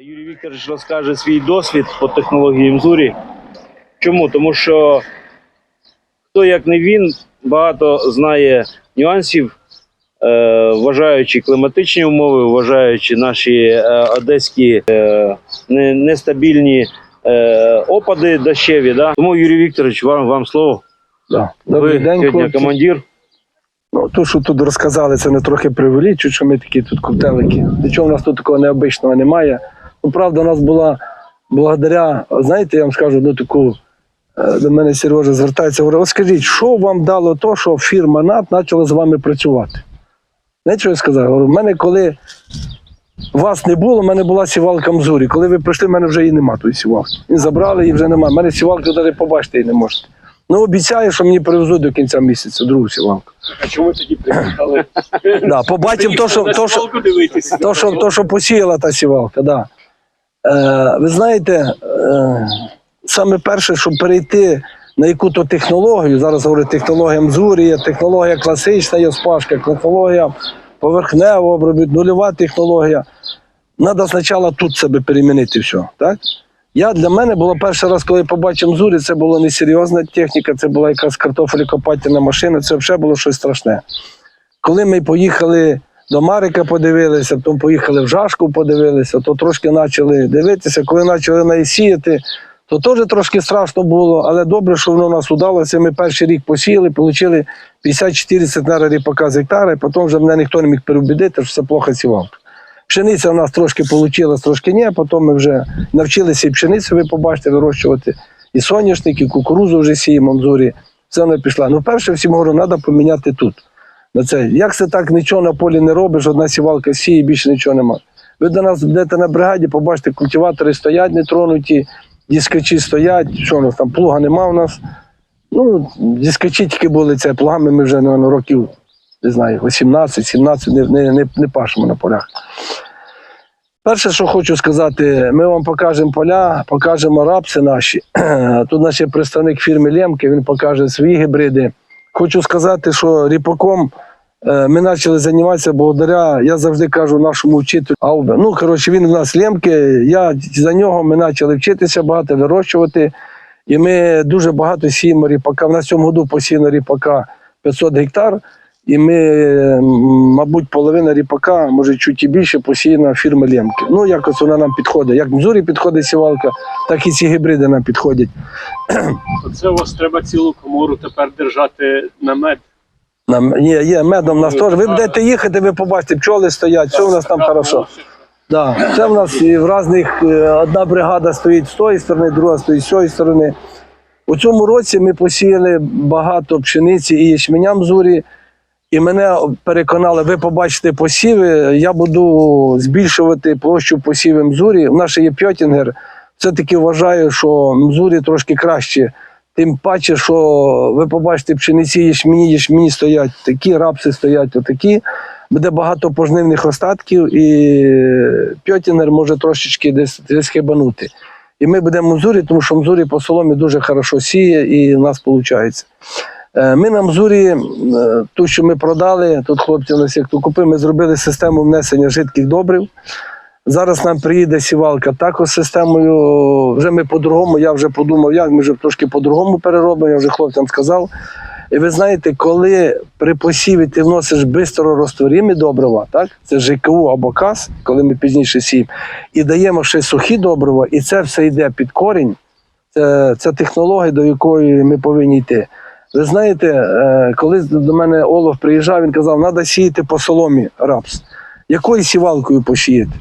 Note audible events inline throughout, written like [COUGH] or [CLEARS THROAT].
Юрій Вікторович розкаже свій досвід по технології Мзурі. Чому? Тому що хто як не він, багато знає нюансів, е, вважаючи кліматичні умови, вважаючи наші е, одеські е, нестабільні опади дощеві. Да? Тому, Юрій Вікторович, вам, вам слово. Да. Ви Добрий день, сьогодні хлопці. командир. Ну, то, що тут розказали, це не трохи привеличують, що ми такі тут коктейлики. Нічого в нас тут такого необичного немає. Ну, правда, у нас була благодаря, знаєте, я вам скажу одну таку, е, до мене Сережа звертається, говорить, от скажіть, що вам дало то, що фірма НАТ почала з вами працювати? Знаєте, що я сказав? Говорю, в мене коли вас не було, в мене була сівалка Мзурі. Коли ви прийшли, в мене вже її нема, тої сівалки. І забрали, її вже немає. У мене сівалки навіть побачити її не можете. Ну, обіцяю, що мені привезуть до кінця місяця другу сівалку. А чому тоді приїхали? Да, побачимо то, що, дивитися. то, що, то, що посіяла та сівалка. Да. Е, ви знаєте, е, саме перше, щоб перейти на яку-то технологію, зараз говорять технологія Мзурія, технологія класична є спашка, технологія поверхневого обробітку, нульова технологія. Треба спочатку тут себе перемінити все. Так? Я для мене було перший раз, коли побачив Мзурі, це була несерйозна техніка, це була якась картофелікопательна машина, це взагалі було щось страшне. Коли ми поїхали до Марика, подивилися, потім поїхали в Жашку, подивилися, то трошки почали дивитися. Коли почали неї сіяти, то теж трошки страшно було, але добре, що воно нас удалося. Ми перший рік посіяли, отримали 54 центнера ріпака з гектара, і потім вже мене ніхто не міг переубідити, що це плохо сівалка. Пшениця у нас трошки вийшла, трошки ні. Потім ми вже навчилися і пшеницю, ви побачите, вирощувати, і соняшник, і кукурузу вже сіємо, мзурі. Все вона пішла. Ну, перше всім говорю, треба поміняти тут. На це. Як це так нічого на полі не робиш, одна сівалка сіє, більше нічого немає. Ви до нас йдете на бригаді, побачите, культиватори стоять не тронуті, дискачі стоять, що у нас там, плуга нема у нас. Ну, дискачі тільки були це, плугами ми вже ну, років, не знаю, 18-17 не, не, не, не пашемо на полях. Перше, що хочу сказати, ми вам покажемо поля, покажемо рапси наші. [CLEARS THROAT] Тут наш є представник фірми Лемки, він покаже свої гібриди. Хочу сказати, що ріпаком ми почали займатися благодаря, я завжди кажу нашому вчителю Аубе. Ну, коротше, він в нас Лемки, я за нього ми почали вчитися багато, вирощувати. І ми дуже багато сіємо ріпака. В нас цьому году посіяно ріпака 500 гектар. І ми, мабуть, половина ріпака, може чуть і більше, посіяна фірми Лемки. Ну, якось вона нам підходить. Як Мзурі підходить сівалка, так і ці гібриди нам підходять. Це у вас треба цілу комору тепер держати на мед. Нам є, є медом у нас теж. Ви будете їхати, ви побачите, пчоли стоять, все у нас там хорошо. Да. Це в нас і в різних е, одна бригада стоїть з тої сторони, друга стоїть з цієї сторони. У цьому році ми посіяли багато пшениці і ячменя мзурі. І мене переконали, ви побачите посіви. Я буду збільшувати площу посівів мзурі. У нас ще є пьотінгер. Все-таки вважаю, що мзурі трошки краще. Тим паче, що ви побачите пшениці, ячмені, ячмені стоять такі, рапси стоять отакі. Буде багато пожнивних остатків, і пьотінер може трошечки десь, десь хибанути. І ми будемо мзурі, тому що мзурі по соломі дуже хорошо сіє, і в нас виходить. Ми на Мзурі, е, ту, що ми продали, тут хлопці у нас як то купили, ми зробили систему внесення жидких добрив. Зараз нам приїде сівалка також системою. Вже ми по-другому, я вже подумав, як ми вже трошки по-другому переробимо, я вже хлопцям сказав. І ви знаєте, коли при посіві ти вносиш бистро розтворимі добрива, так? це ЖКУ або КАС, коли ми пізніше сіємо, і даємо ще сухі добрива, і це все йде під корінь. Це, це технологія, до якої ми повинні йти. Ви знаєте, е, коли до мене Олов приїжджав, він казав, треба сіяти по соломі рапс. Якою сівалкою посіяти?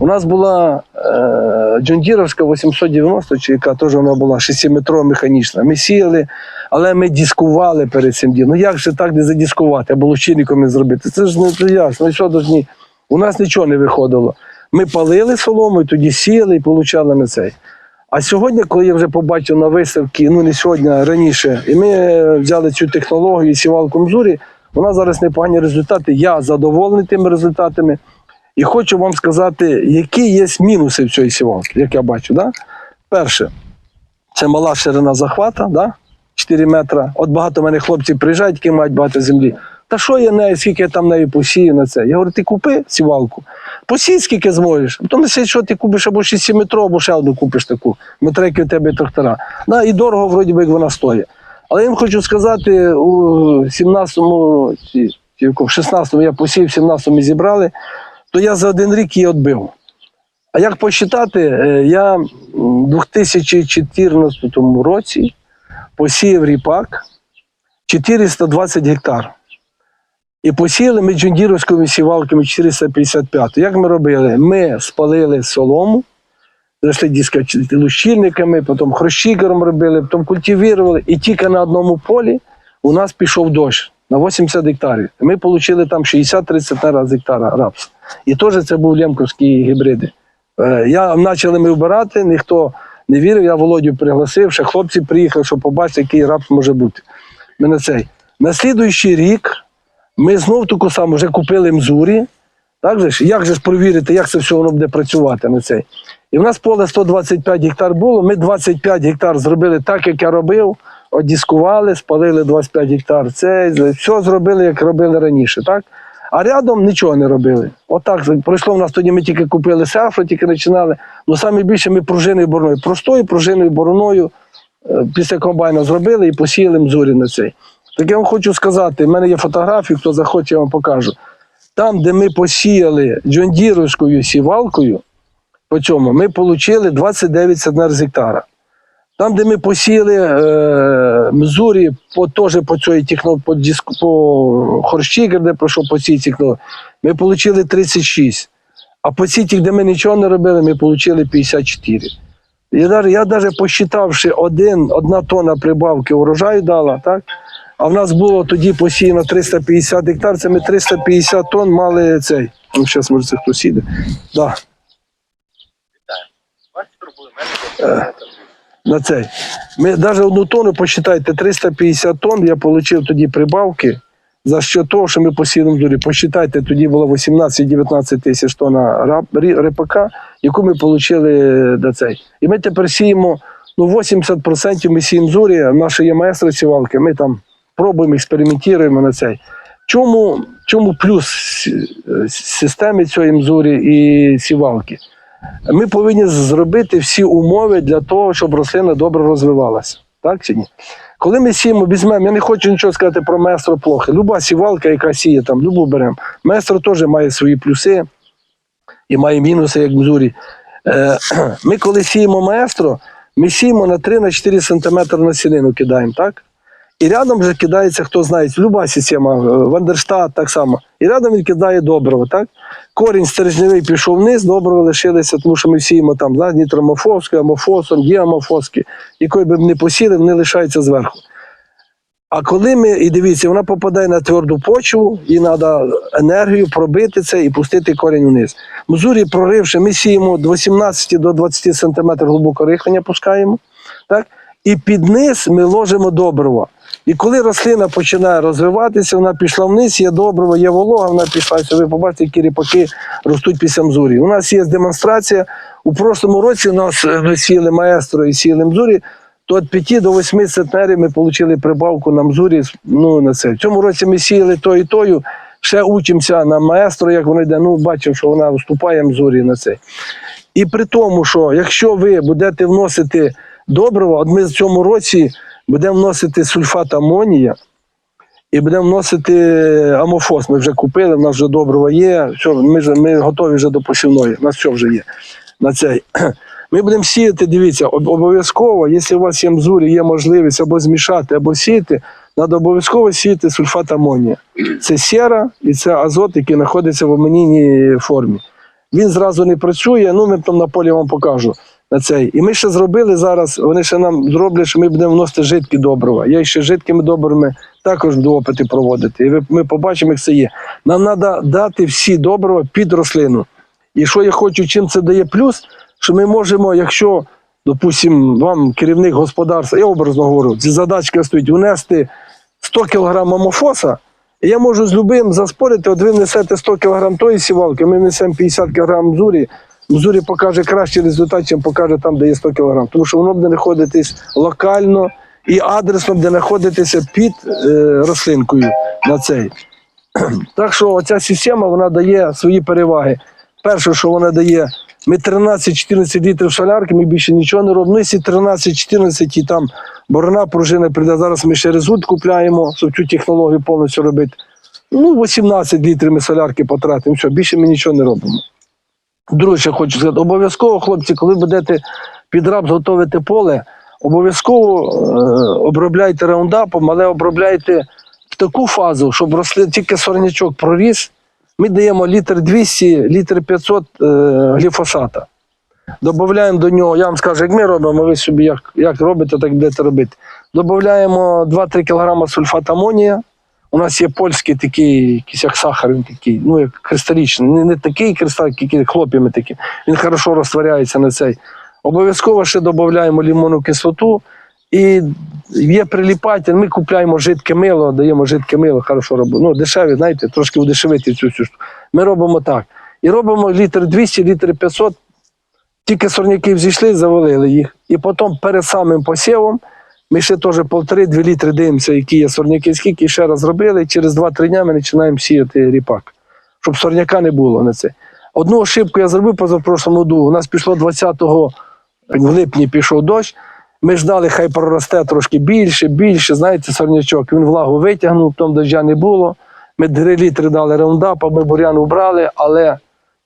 У нас була е, Джондіровська 890, чи яка теж вона була 6-метрова механічна. Ми сіяли, але ми дискували перед цим ділом. Ну як же так не задіскувати, або лучильником не зробити? Це ж не ясно. Ну, що должні? У нас нічого не виходило. Ми палили соломою, тоді сіяли і получали на цей. А сьогодні, коли я вже побачив на виставці, ну не сьогодні, а раніше, і ми е, взяли цю технологію сівалку Мзурі, нас зараз непогані результати. Я задоволений тими результатами. І хочу вам сказати, які є мінуси в цій сівалки, як я бачу. Да? Перше, це мала ширина захвата, да? 4 метри. От багато в мене хлопців приїжджають, які мають багато землі. Та що я нею, скільки я там нею посію на це? Я говорю, ти купи сівалку, посій скільки зможеш. Потім якщо що ти купиш або 6 метро, або ще одну купиш таку, метреки у тебе трактора. Да, і дорого, вроді би, як вона стоїть. Але я їм хочу сказати, у 17-му в 16-му я посів, в 17-му зібрали, то я за один рік її відбив. А як посчитати, е, я у 2014 році посіяв ріпак 420 гектар. І посіяли ми джундіровськими сівалками 455. Як ми робили? Ми спалили солому, зайшли диска лущильниками, потім хрощикером робили, потім культивували. І тільки на одному полі у нас пішов дощ на 80 гектарів. Ми отримали там 60-30 гектара рапс. І теж це був лемковські гібриди. Е, Я почали ми вбирати, ніхто не вірив. Я Володю пригласив, ще хлопці приїхали, щоб побачити, який рапс може бути. Ми на цей. На слідуючий рік ми знов таку саму вже купили мзурі. Так же ж? Як же ж провірити, як це все воно буде працювати на цей? І в нас поле 125 гектар було. Ми 25 гектар зробили так, як я робив. Одіскували, спалили 25 гектар. Це все зробили, як робили раніше. Так? А рядом нічого не робили. Отак пройшло в нас тоді. Ми тільки купили сафру, тільки починали. Ну саме більше ми пружиною бороною, простою пружиною бороною е, після комбайна зробили і посіяли мзурі на цей. Так я вам хочу сказати, в мене є фотографії, хто захоче, я вам покажу. Там, де ми посіяли джондіровською сівалкою, по цьому ми отримали 29 центнер з гектара. Там, де ми посіяли е, мзурі, по, теж по цій техно, по, диску, по хорщикер, де пройшов по цій техно, ми отримали 36. А по цій, де ми нічого не робили, ми отримали 54. Я навіть, я навіть посчитавши один, одна тонна прибавки урожаю дала, так? А в нас було тоді посіяно 350 гектар, це ми 350 тонн мали цей. Ну, зараз, може, це хтось іде. Да. Е, На цей. Ми навіть одну тонну, посчитайте, 350 тонн я отримав тоді прибавки. За що того, що ми посіяли дурі. Посчитайте, тоді було 18-19 тисяч тонн ріпака, яку ми отримали на цей. І ми тепер сіємо, ну 80% ми сіємо зорі, наші є маестри сівалки, ми там пробуємо, експериментуємо на цей. Чому, чому плюс системи цієї мзурі і сівалки? Ми повинні зробити всі умови для того, щоб рослина добре розвивалася. Так чи ні? Коли ми сіємо, візьмемо, я не хочу нічого сказати про маестро плохи. Люба сівалка, яка сіє там, любу беремо. Маестро теж має свої плюси і має мінуси, як мзурі. Е, [CLEARS THROAT] ми коли сіємо маестро, ми сіємо на 3-4 см насінину кидаємо, так? І рядом вже кидається, хто знає, люба система, е, Вандерштат так само. І рядом він кидає добриво, так? Корінь стержневий пішов вниз, добриво лишилися, тому що ми сіємо там да, нітромофовське, амофосом, діамофоски, якої би не посіли, вони лишаються зверху. А коли ми, і дивіться, вона попадає на тверду почву, їй треба енергію пробити це і пустити корінь вниз. Мзурі проривши, ми сіємо до 18 до 20 см глибоко рихлення пускаємо. Так? І під низ ми ложимо добриво. І коли рослина починає розвиватися, вона пішла вниз, є добриво, є волога, вона пішла. Ось Ви побачите, які ріпаки ростуть після мзурі. У нас є демонстрація. У прошлому році у нас е, ми сіяли маестро і сіяли мзурі, то від 5 до 8 центнерів ми отримали прибавку на мзурі. Ну, на це. В цьому році ми сіяли то і тою. Ще учимося на маестро, як воно йде. Ну, бачимо, що вона виступає мзурі на це. І при тому, що якщо ви будете вносити добриво, от ми в цьому році будемо вносити сульфат амонія і будемо вносити амофос. Ми вже купили, в нас вже добриво є. Все, ми, вже, ми готові вже до посівної, у нас все вже є. На цей. [CLEARS THROAT] Ми будемо сіяти, дивіться, обов'язково, якщо у вас є мзурі, є можливість або змішати, або сіяти, треба обов'язково сіяти сульфат амонія. Це сера і це азот, який знаходиться в амонійній формі. Він зразу не працює, ну ми там на полі вам покажу на цей. І ми ще зробили зараз, вони ще нам зроблять, що ми будемо вносити жидкі добрива. Я ще жидкими добривами також буду опити проводити. І ми побачимо, як це є. Нам треба дати всі добрива під рослину. І що я хочу, чим це дає плюс, що ми можемо, якщо, допустимо, вам керівник господарства, я образно говорю, ці задачка стоїть унести 100 кг амофоса, і я можу з любим заспорити, от ви несете 100 кг тої сівалки, ми несемо 50 кг мзурі, мзурі покаже кращий результат, ніж покаже там, де є 100 кг. Тому що воно буде знаходитись локально і адресно буде знаходитися під е, рослинкою на цей. [CLEARS THROAT] Так що оця система вона дає свої переваги. Перше, що вона дає, ми 13-14 літрів солярки, ми більше нічого не робимо. Ну, якщо 13-14 і там борона пружина прийде, зараз ми ще результ купляємо, щоб цю технологію повністю робити. Ну, 18 літрів ми солярки потратимо, все, більше ми нічого не робимо. Друге, хочу сказати, обов'язково, хлопці, коли будете під раб готувати поле, обов'язково е, обробляйте раундапом, але обробляйте в таку фазу, щоб росли тільки сорнячок проріс. Ми даємо літр 200, літр 500 е, гліфосата. Додаємо до нього, я вам скажу, як ми робимо, ви собі як, як робите, так будете робити. Додаємо 2-3 кг сульфат амонія. У нас є польський такий, якийсь як сахар, він такий, ну як кристалічний. Не, не такий кристал, який хлоп'ями такі. Він хорошо розтворяється на цей. Обов'язково ще додаємо лимонну кислоту. І є приліпатель, ми купляємо жидке мило, даємо жидке мило, хорошо робимо. Ну, дешеві, знаєте, трошки удешевити цю всю штуку. Ми робимо так. І робимо літр 200, літр 500. Тільки сорняки взійшли, завалили їх. І потім перед самим посівом ми ще теж полтори-дві літри дивимося, які є сорняки, скільки ще раз зробили. І через 2-3 дня ми починаємо сіяти ріпак, щоб сорняка не було на це. Одну ошибку я зробив позапрошлому году. У нас пішло 20-го в липні пішов дощ. Ми ждали, хай проросте трошки більше, більше. Знаєте, сорнячок. Він влагу витягнув, потім дождя не було. Ми 3 літри дали раундапа, ми бурян убрали, але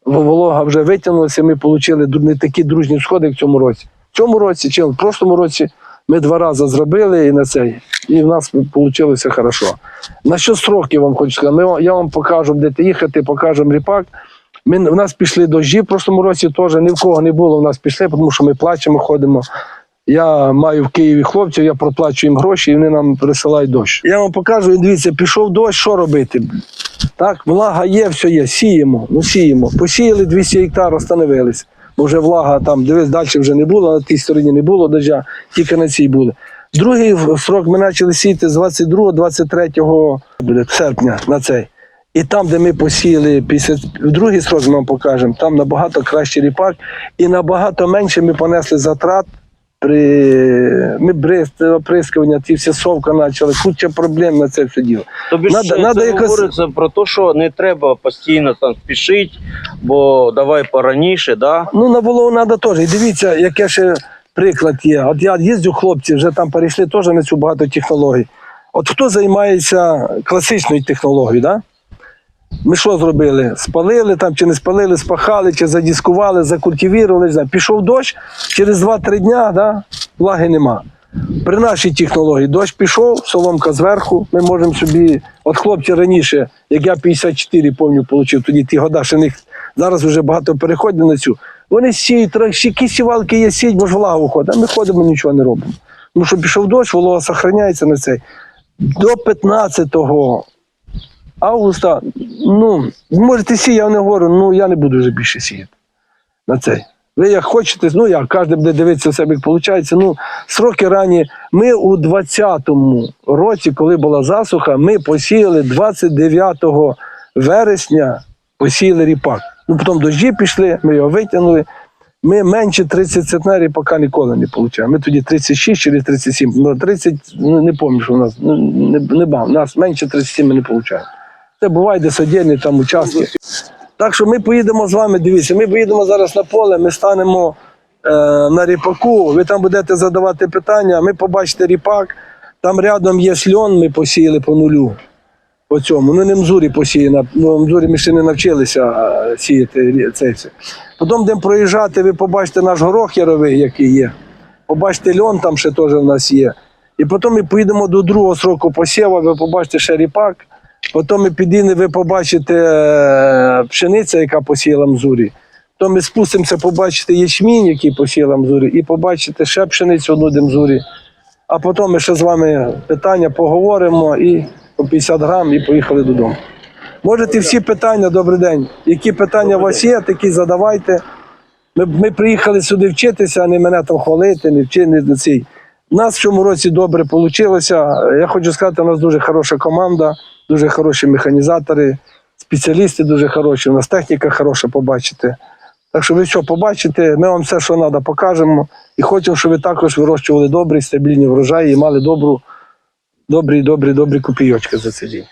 волога вже витягнулася, ми отримали не такі дружні сходи, в цьому році. В цьому році, чи в прошлому році ми два рази зробили і на цей. І в нас вийшло хорошо. На що сроки вам хочу сказати? Ми, я вам покажу, де їхати, покажемо ріпак. Ми, в нас пішли дощі в прошлому році теж, ні в кого не було, в нас пішли, тому що ми плачемо, ходимо. Я маю в Києві хлопців, я проплачую їм гроші, і вони нам присилають дощ. Я вам покажу, дивіться, пішов дощ, що робити? Так, влага є, все є, сіємо, ну сіємо. Посіяли 200 гектар, остановились. Бо вже влага там, дивись, далі вже не було, на тій стороні не було дождя, тільки на цій були. Другий срок ми почали сіяти з 22-23 буде, серпня на цей. І там, де ми посіяли після другий срок, ми вам покажемо, там набагато кращий ріпак, і набагато менше ми понесли затрат при ми бриз, оприскування, ті всі совка почали, куча проблем на це все діло. Тобі Надо- це, надо це якось- говориться про те, що не треба постійно там спішити, бо давай пораніше, да? Ну, на Волову треба теж. І дивіться, яке ще приклад є. От я їздю, хлопці, вже там перейшли теж на цю багато технологій. От хто займається класичною технологією, да? Ми що зробили? Спалили там, чи не спалили, спахали, чи задіскували, закультивірували. не знаю. Пішов дощ, через 2-3 дня да, влаги нема. При нашій технології дощ пішов, соломка зверху. Ми можемо собі, от хлопці раніше, як я 54 помню, отримав, тоді ті года, що них зараз вже багато переходить на цю. Вони сіють, які сівалки є, сіють, бо ж влага виходить. А ми ходимо, нічого не робимо. Тому що пішов дощ, волога зберігається на цей. До 15 августа, ну, можете сіяти, я не говорю, ну я не буду вже більше сіяти на цей. Ви як хочете, ну як кожен буде дивитися в себе, як виходить. Ну, сроки ранні. Ми у 20-му році, коли була засуха, ми посіяли 29 вересня, посіяли ріпак. Ну, потім дощі пішли, ми його витягнули. Ми менше 30 центнерів поки ніколи не отримали. Ми тоді 36 чи 37. Ну, 30, ну, не пам'ятаю, що у нас ну, не, не. У нас менше 37 ми не отримуємо. Це буває десь отдільні там участки. Так що ми поїдемо з вами, дивіться, ми поїдемо зараз на поле, ми станемо е, на ріпаку, ви там будете задавати питання, ми побачите ріпак, там рядом є сльон, ми посіяли по нулю. По цьому. Ну, не мзурі посіяна. Ну, мзурі ми ще не навчилися е, сіяти це все. Потім будемо проїжджати, ви побачите наш горох яровий, який є. Побачите льон, там ще теж в нас є. І потім ми поїдемо до другого сроку посіву, ви побачите ще ріпак. Потім ми підійдемо, ви побачите е, пшениця, яка посіяла мзурі. Потім ми спустимося, побачите ячмінь, який посіяла мзурі, і побачите ще пшеницю одну де мзурі. А потім ми ще з вами питання поговоримо і по 50 грам і поїхали додому. Можете всі питання, добрий день. Які питання у вас є, такі задавайте. Ми, ми приїхали сюди вчитися, а не мене там хвалити, не вчити, не цей. У нас в цьому році добре вийшло. Я хочу сказати, у нас дуже хороша команда, дуже хороші механізатори, спеціалісти дуже хороші, у нас техніка хороша, побачите. Так що ви що побачите, ми вам все, що треба, покажемо. І хочемо, щоб ви також вирощували добрі, стабільні врожаї і мали добру, добрі, добрі, добрі копійочки за цей день.